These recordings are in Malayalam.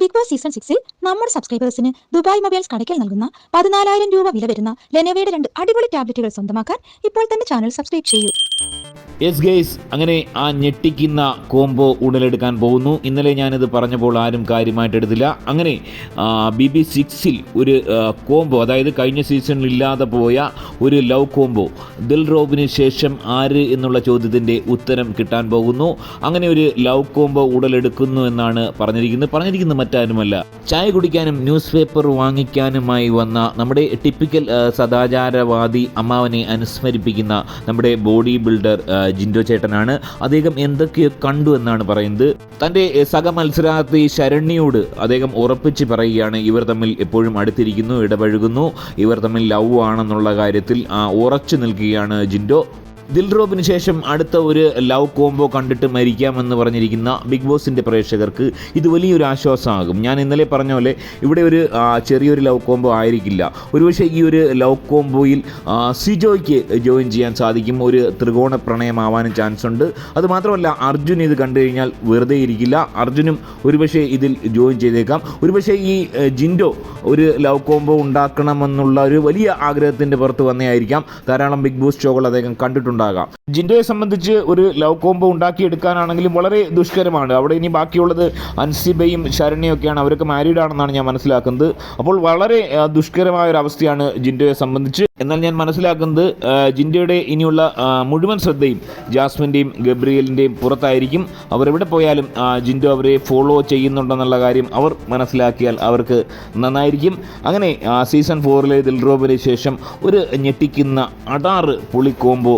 ബിഗ് ബോസ് സീസൺ സിക്സിൽ നമ്മുടെ സബ്സ്ക്രൈബേഴ്സിന് ദുബായ് മൊബൈൽസ് കടയ്ക്കൽ നൽകുന്ന പതിനാലായിരം രൂപ വില വരുന്ന ലെനോവയുടെ രണ്ട് അടിപൊളി ടാബ്ലറ്റുകൾ സ്വന്തമാക്കാൻ ഇപ്പോൾ തന്നെ ചാനൽ സബ്സ്ക്രൈബ് ചെയ്യൂ. യെസ് ഗെയ്സ് അങ്ങനെ ആ ഞെട്ടിക്കുന്ന കോംബോ ഉടലെടുക്കാൻ പോകുന്നു. ഇന്നലെ ഞാനിത് പറഞ്ഞപ്പോൾ ആരും കാര്യമായിട്ട് എടുത്തില്ല. അങ്ങനെ ബി ബി സിക്സിൽ ഒരു കോംബോ അതായത് കഴിഞ്ഞ സീസണിൽ ഇല്ലാതെ പോയ ഒരു ലവ് കോംബോ ദിൽ റോബിന് ശേഷം ആര് എന്നുള്ള ചോദ്യത്തിന്റെ ഉത്തരം കിട്ടാൻ പോകുന്നു. അങ്ങനെ ഒരു ലവ് കോംബോ ഉടലെടുക്കുന്നു എന്നാണ് പറഞ്ഞിരിക്കുന്നത്. പറഞ്ഞിരിക്കുന്നത് മറ്റാരുമല്ല ചായ കുടിക്കാനും ന്യൂസ് പേപ്പർ വാങ്ങിക്കാനുമായി വന്ന നമ്മുടെ ടിപ്പിക്കൽ സദാചാരവാദി അമ്മാവനെ അനുസ്മരിപ്പിക്കുന്ന നമ്മുടെ ബോഡി ബിൽഡർ ജിൻഡോ ചേട്ടനാണ്. അദ്ദേഹം എന്തൊക്കെയോ കണ്ടു എന്നാണ് പറയുന്നത്. തന്റെ സഹ മത്സരാർത്ഥി ശരണ്യോട് അദ്ദേഹം ഉറപ്പിച്ച് പറയുകയാണ് ഇവർ തമ്മിൽ എപ്പോഴും അടുത്തിരിക്കുന്നു ഇടപഴകുന്നു ഇവർ തമ്മിൽ ലവ് ആണെന്നുള്ള കാര്യത്തിൽ ഉറച്ചു നിൽക്കുകയാണ് ജിൻഡോ. ദിൽറോബിന് ശേഷം അടുത്ത ഒരു ലവ് കോംബോ കണ്ടിട്ട് മരിക്കാമെന്ന് പറഞ്ഞിരിക്കുന്ന ബിഗ് ബോസിന്റെ പ്രേക്ഷകർക്ക് ഇത് വലിയൊരു ആശ്വാസമാകും. ഞാൻ ഇന്നലെ പറഞ്ഞ പോലെ ഇവിടെ ഒരു ചെറിയൊരു ലവ് കോംബോ ആയിരിക്കില്ല. ഒരുപക്ഷെ ഈ ഒരു ലവ് കോംബോയിൽ സിജോയ്ക്ക് ജോയിൻ ചെയ്യാൻ സാധിക്കും. ഒരു ത്രികോണ പ്രണയമാവാനും ചാൻസ് ഉണ്ട്. അതുമാത്രമല്ല അർജുൻ ഇത് കണ്ടു കഴിഞ്ഞാൽ വെറുതെ ഇരിക്കില്ല. അർജുനും ഒരുപക്ഷെ ഇതിൽ ജോയിൻ ചെയ്തേക്കാം. ഒരുപക്ഷെ ഈ ജിൻഡോ ഒരു ലവ് കോംബോ ഉണ്ടാക്കണമെന്നുള്ള ഒരു വലിയ ആഗ്രഹത്തിന്റെ പുറത്ത് വന്നതായിരിക്കാം ധാരാളം ബിഗ് ബോസ് ഷോകൾ അദ്ദേഹം കണ്ടിട്ടുണ്ടാകാം ജിൻഡോയെ സംബന്ധിച്ച് ഒരു ലവ് കോംബോ ഉണ്ടാക്കിയെടുക്കാനാണെങ്കിലും വളരെ ദുഷ്കരമാണ്. അവിടെ ഇനി ബാക്കിയുള്ളത് അൻസിബയും ശരണ്യും ഒക്കെയാണ്. അവരൊക്കെ മാരീഡ് ആണെന്നാണ് ഞാൻ മനസ്സിലാക്കുന്നത്. അപ്പോൾ വളരെ ദുഷ്കരമായ ഒരു അവസ്ഥയാണ് ജിൻഡോയെ സംബന്ധിച്ച്. എന്നാൽ ഞാൻ മനസ്സിലാക്കുന്നത് ജിൻഡോയുടെ ഇനിയുള്ള മുഴുവൻ ശ്രദ്ധയും ജാസ്മിന്റെയും ഗബ്രിയലിന്റെയും പുറത്തായിരിക്കും. അവരെവിടെ പോയാലും ജിൻഡോ അവരെ ഫോളോ ചെയ്യുന്നുണ്ടെന്നുള്ള കാര്യം അവർ മനസ്സിലാക്കിയാൽ അവർക്ക് നന്നായിരിക്കും. അങ്ങനെ സീസൺ ഫോറിലെ ദിൽറോബിന് ശേഷം ഒരു ഞെട്ടിക്കുന്ന അടാറ് പുളി കോംബോ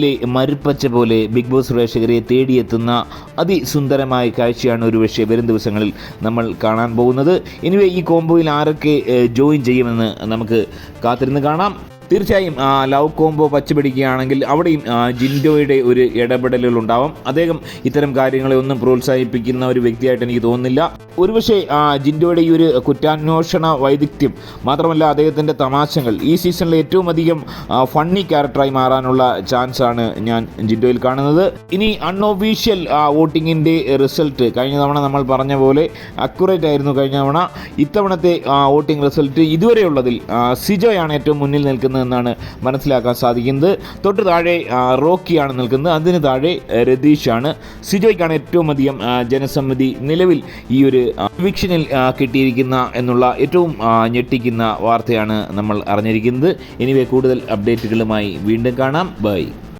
മരുഭൂമിയിലെ മരുപ്പച്ച പോലെ ബിഗ് ബോസ് പ്രേക്ഷകരെ തേടിയെത്തുന്ന അതിസുന്ദരമായ കാഴ്ചയാണ് ഒരുപക്ഷെ വരും ദിവസങ്ങളിൽ നമ്മൾ കാണാൻ പോകുന്നത്. എനിവേ ഈ കോംബോയിൽ ആരൊക്കെ ജോയിൻ ചെയ്യുമെന്ന് നമുക്ക് കാത്തിരുന്ന് കാണാം. തീർച്ചയായും ലവ് കോംബോ പച്ചപിടിക്കുകയാണെങ്കിൽ അവിടെയും ജിൻഡോയുടെ ഒരു ഇടപെടലുകൾ ഉണ്ടാവും. അദ്ദേഹം ഇത്തരം കാര്യങ്ങളെ ഒന്നും പ്രോത്സാഹിപ്പിക്കുന്ന ഒരു വ്യക്തിയായിട്ട് എനിക്ക് തോന്നുന്നില്ല. ഒരുപക്ഷെ ജിൻഡോയുടെ ഈ ഒരു കുറ്റാന്വേഷണ വൈദഗ്ധ്യം മാത്രമല്ല അദ്ദേഹത്തിന്റെ തമാശകൾ. ഈ സീസണിൽ ഏറ്റവും അധികം ഫണ്ണി ക്യാരക്ടറായി മാറാനുള്ള ചാൻസ് ആണ് ഞാൻ ജിൻഡോയിൽ കാണുന്നത്. ഇനി അൺഒഫീഷ്യൽ വോട്ടിങ്ങിന്റെ റിസൾട്ട് കഴിഞ്ഞ തവണ നമ്മൾ പറഞ്ഞ പോലെ അക്യുറേറ്റ് ആയിരുന്നു കഴിഞ്ഞ തവണ. ഇത്തവണത്തെ വോട്ടിംഗ് റിസൾട്ട് ഇതുവരെയുള്ളതിൽ സിജോയാണ് ഏറ്റവും മുന്നിൽ നിൽക്കുന്നതെന്നാണ് മനസ്സിലാക്കാൻ സാധിക്കുന്നത്. തൊട്ട് താഴെ റോക്കിയാണ് നിൽക്കുന്നത്. അതിന് താഴെ രതീഷാണ്. സിജോയ്ക്കാണ് ഏറ്റവും അധികം ജനസമ്മതി നിലവിൽ ഈ ഒരു വിക്ഷനിൽ കിട്ടിയിരിക്കുന്ന എന്നുള്ള ഏറ്റവും ഞെട്ടിക്കുന്ന വാർത്തയാണ് നമ്മൾ അറിഞ്ഞിരിക്കുന്നത്. എനിവേ കൂടുതൽ അപ്ഡേറ്റുകളുമായി വീണ്ടും കാണാം. ബൈ.